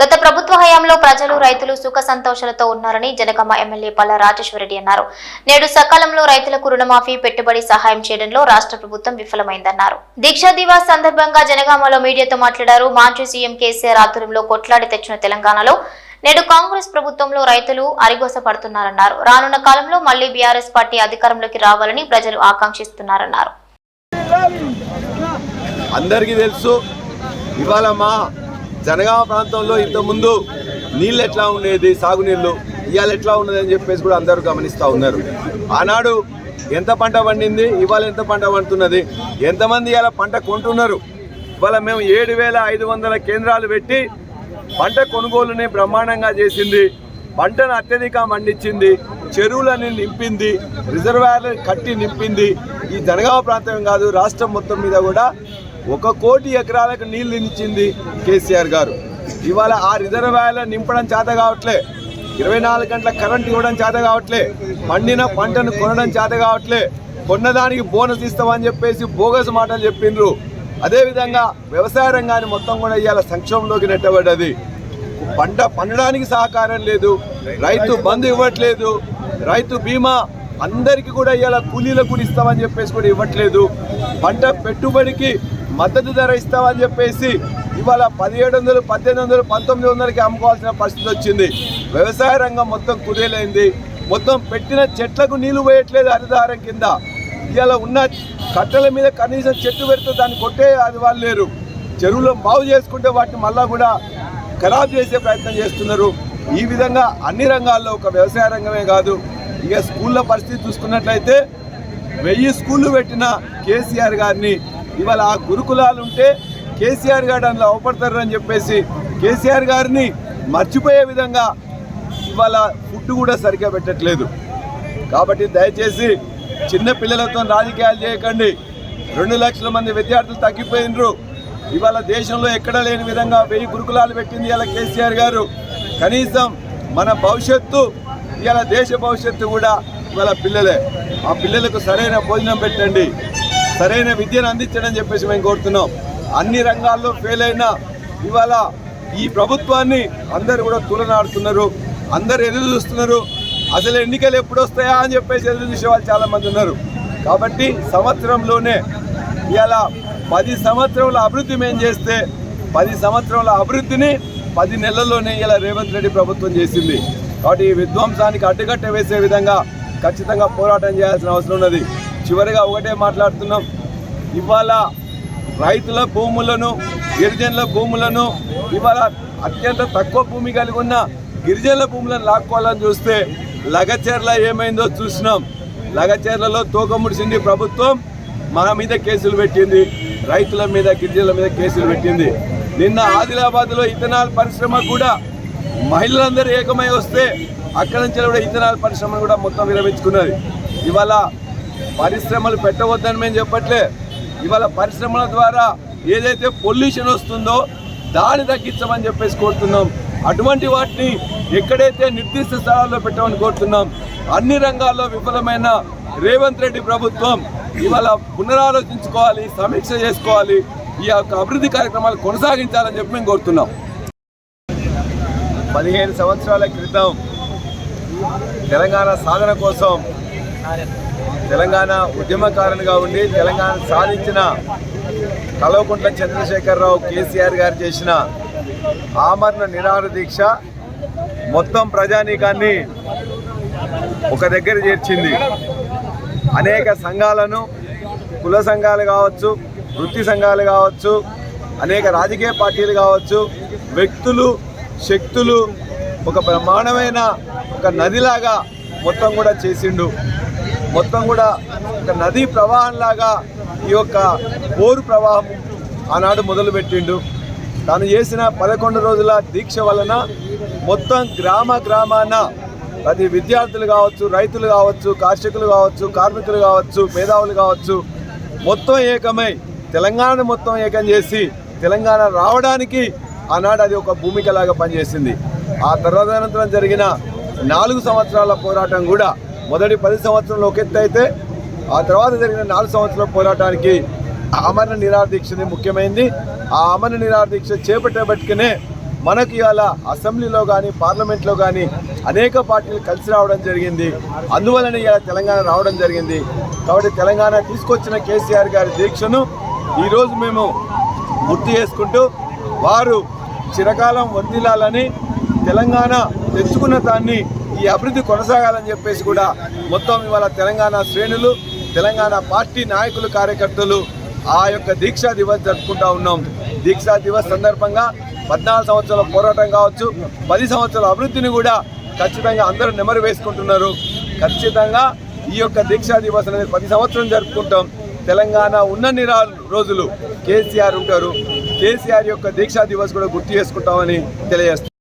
గత ప్రభుత్వ హయాంలో ప్రజలు రైతులు సుఖ సంతోషాలతో ఉన్నారని జనగామ ఎమ్మెల్యే పల్ల రాజేశ్వరరెడ్డి అన్నారు. నేడు సకాలంలో రైతులకు రుణమాఫీ పెట్టుబడి సహాయం చేయడంలో రాష్ట్ర ప్రభుత్వం విఫలమైందన్నారు. దీక్షా దివాస్ సందర్భంగా జనగామలో మీడియాతో మాట్లాడారు మాజీ సీఎం కేసీఆర్ ఆధ్వర్యంలో కొట్లాడి తెచ్చిన తెలంగాణలో. నేడు కాంగ్రెస్ ప్రభుత్వంలో రైతులు అరిగోస పడుతున్నారన్నారు. రానున్న కాలంలో మళ్ళీ బీఆర్ఎస్ పార్టీ అధికారంలోకి రావాలని ప్రజలు ఆకాంక్షిస్తున్నారన్నారు. అందరికీ తెలుసు ఇవాళ మా జనగామ ప్రాంతంలో ఇంతకుముందు నీళ్ళు ఎట్లా ఉండేది? సాగునీళ్ళు ఇవాళ ఎట్లా ఉన్నది అని చెప్పేసి కూడా అందరూ గమనిస్తూ ఉన్నారు. ఆనాడు ఎంత పంట పండింది? ఇవాళ ఎంత పంట పండుతున్నది? ఎంతమంది ఇవాళ పంట కొంటున్నారు? ఇవాళ మేము ఏడు వేల ఐదు వందల కేంద్రాలు పెట్టి పంట కొనుగోలుని బ్రహ్మాండంగా చేసింది. పంటను అత్యధిక మండించింది చెరువులని నింపింది. రిజర్వాయర్లు కట్టి నింపింది. ఈ జనగామ ప్రాంతం కాదు రాష్ట్రం మొత్తం మీద కూడా ఒక కోటి ఎకరాలకు నీళ్ళు ఇచ్చింది కేసీఆర్ గారు. ఇవాళ ఆ రిజర్వాయర్లు నింపడం చేత కావట్లే. ఇరవై నాలుగు గంటల కరెంట్ ఇవ్వడం చేత కావట్లే. పండిన పంటను కొనడం చేత కావట్లే. కొన్నదానికి బోనస్ ఇస్తామని చెప్పేసి బోగస్ మాటలు చెప్పిండ్రు. అదేవిధంగా వ్యవసాయ రంగాన్ని మొత్తం కూడా ఇవాళ సంక్షోభంలోకి నెట్టబడ్డది. పంట పండడానికి సహకారం లేదు. రైతు బంధు ఇవ్వట్లేదు. రైతు బీమా అందరికీ కూడా ఇవాళ కూలీలకు కూడా ఇస్తామని చెప్పేసి కూడా ఇవ్వట్లేదు. పంట పెట్టుబడికి మద్దతు ధర ఇస్తామని చెప్పేసి ఇవాళ పదిహేడు వందలు పద్దెనిమిది వందలు పంతొమ్మిది వందలకి అమ్ముకోవాల్సిన పరిస్థితి వచ్చింది. వ్యవసాయ రంగం మొత్తం కుదేలైంది. మొత్తం పెట్టిన చెట్లకు నీళ్ళు పోయట్లేదు హరితహారం కింద. ఇవాళ ఉన్న కట్టెల మీద కనీసం చెట్టు పెడితే దాన్ని కొట్టే అది వాళ్ళు లేరు. చెరువులో బాగు చేసుకుంటే వాటిని మళ్ళా కూడా ఖరాబ్ చేసే ప్రయత్నం చేస్తున్నారు. ఈ విధంగా అన్ని రంగాల్లో ఒక వ్యవసాయ రంగమే కాదు. ఇక స్కూళ్ళ పరిస్థితి చూసుకున్నట్లయితే వెయ్యి స్కూళ్ళు పెట్టిన కేసీఆర్ గారిని ఇవాళ ఆ గురుకులాలు ఉంటే కేసీఆర్ గారు అందులో అవపడతారు అని చెప్పేసి కేసీఆర్ గారిని మర్చిపోయే విధంగా ఇవాళ ఫుడ్ కూడా సరిగ్గా పెట్టట్లేదు. కాబట్టి దయచేసి చిన్న పిల్లలతో రాజకీయాలు చేయకండి. రెండు లక్షల మంది విద్యార్థులు తగ్గిపోయినరు. ఇవాళ దేశంలో ఎక్కడ లేని విధంగా వెయ్యి గురుకులాలు పెట్టింది ఇలా కేసీఆర్ గారు. కనీసం మన భవిష్యత్తు ఇవాళ దేశ భవిష్యత్తు కూడా ఇవాళ పిల్లలే. ఆ పిల్లలకు సరైన భోజనం పెట్టండి. సరైన విద్యను అందించడం చెప్పేసి మేము కోరుతున్నాం. అన్ని రంగాల్లో ఫెయిల్ అయినా ఇవాళ ఈ ప్రభుత్వాన్ని అందరూ కూడా తులనాడుతున్నారు అందరు ఎదురు చూస్తున్నారు. అసలు ఎన్నికలు ఎప్పుడు వస్తాయా అని చెప్పేసి ఎదురు చూసే వాళ్ళు చాలా మంది ఉన్నారు. కాబట్టి సంవత్సరంలోనే ఇవాళ పది సంవత్సరాల అభివృద్ధి మేము చేస్తే పది సంవత్సరాల అభివృద్ధిని పది నెలల్లోనే ఇలా రేవంత్ రెడ్డి ప్రభుత్వం చేసింది. కాబట్టి ఈ విధ్వంసానికి అడ్డుకట్ట వేసే విధంగా ఖచ్చితంగా పోరాటం చేయాల్సిన అవసరం ఉన్నది. చివరిగా ఒకటే మాట్లాడుతున్నాం. ఇవాళ రైతుల భూములను గిరిజనుల భూములను ఇవాళ అత్యంత తక్కువ భూమి కలిగి ఉన్న గిరిజనుల భూములను లాక్కోవాలని చూస్తే లగచేర్ల ఏమైందో చూసినాం. లగచేర్లలో తోకముడిసింది ప్రభుత్వం మన మీద కేసులు పెట్టింది. రైతుల మీద గిరిజనుల మీద కేసులు పెట్టింది. నిన్న ఆదిలాబాద్లో ఇథనాల్ పరిశ్రమ కూడా మహిళలందరూ ఏకమై వస్తే అక్కడి నుంచి కూడా ఇథనాల్ పరిశ్రమను కూడా మొత్తం విరమించుకున్నది. ఇవాళ పరిశ్రమలు పెట్టవద్దని మేము చెప్పట్లే. ఇవాళ పరిశ్రమల ద్వారా ఏదైతే పొల్యూషన్ వస్తుందో దాన్ని తగ్గించమని చెప్పేసి కోరుతున్నాం. అటువంటి వాటిని ఎక్కడైతే నిర్దిష్ట స్థలాల్లో పెట్టమని కోరుతున్నాం అన్ని రంగాల్లో విఫలమైన రేవంత్ రెడ్డి ప్రభుత్వం ఇవాళ పునరాలోచించుకోవాలి సమీక్ష చేసుకోవాలి ఈ యొక్క అభివృద్ధి కార్యక్రమాలు కొనసాగించాలని చెప్పి మేము కోరుతున్నాం. పదిహేను సంవత్సరాల క్రితం తెలంగాణ సాధన కోసం తెలంగాణ ఉద్యమకారునిగా ఉండి తెలంగాణ సాధించిన కల్వకుంట్ల చంద్రశేఖరరావు కేసీఆర్ గారు చేసిన ఆమరణ నిరాహార దీక్ష మొత్తం ప్రజానీకాన్ని ఒక దగ్గర చేర్చింది. అనేక సంఘాలను కుల సంఘాలు కావచ్చు వృత్తి సంఘాలు కావచ్చు అనేక రాజకీయ పార్టీలు కావచ్చు వ్యక్తులు శక్తులు ఒక బ్రహ్మాండమైన ఒక నదిలాగా మొత్తం కూడా చేసిండు. మొత్తం కూడా ఒక నదీ ప్రవాహంలాగా ఈ యొక్క ఓరు ప్రవాహం ఆనాడు మొదలుపెట్టిండు. తాను చేసిన పదకొండు రోజుల దీక్ష వలన మొత్తం గ్రామ గ్రామాన ప్రతి విద్యార్థులు కావచ్చు రైతులు కావచ్చు కార్షికులు కావచ్చు కార్మికులు కావచ్చు మేధావులు కావచ్చు మొత్తం ఏకమై తెలంగాణ మొత్తం ఏకం చేసి తెలంగాణ రావడానికి ఆనాడు అది ఒక భూమికలాగా పనిచేసింది. ఆ తర్వాత అనంతరం జరిగిన నాలుగు సంవత్సరాల పోరాటం కూడా మొదటి పది సంవత్సరంలో ఒక అయితే ఆ తర్వాత జరిగిన నాలుగు సంవత్సరాల పోరాటానికి అమరణ నిరాహార ముఖ్యమైంది. ఆ అమరణ నిరాదీక్ష చేపట్టబట్టుకునే మనకి ఇవాళ అసెంబ్లీలో కానీ పార్లమెంట్లో కానీ అనేక పార్టీలు కలిసి రావడం జరిగింది. అందువలన ఇవాళ తెలంగాణ రావడం జరిగింది. కాబట్టి తెలంగాణ తీసుకొచ్చిన కేసీఆర్ గారి దీక్షను ఈరోజు మేము గుర్తు చేసుకుంటూ వారు చిరకాలం వర్దిల్లాలని తెలంగాణ తెచ్చుకున్న దాన్ని ఈ అభివృద్ధి కొనసాగాలని చెప్పేసి కూడా మొత్తం ఇవాళ తెలంగాణ శ్రేణులు తెలంగాణ పార్టీ నాయకులు కార్యకర్తలు ఆ యొక్క దీక్షా దివస్ జరుపుకుంటా ఉన్నాం. దీక్షా దివస్ సందర్భంగా పద్నాలుగు సంవత్సరాల పోరాటం కావచ్చు పది సంవత్సరాల అభివృద్ధిని కూడా ఖచ్చితంగా అందరూ నెమరు వేసుకుంటున్నారు. ఖచ్చితంగా ఈ యొక్క దీక్షా దివస్ అనేది పది సంవత్సరం జరుపుకుంటాం. తెలంగాణ ఉన్నన్ని రోజులు కేసీఆర్ ఉంటారు. కేసీఆర్ యొక్క దీక్షా దివస్ కూడా గుర్తు చేసుకుంటామని తెలియజేస్తాం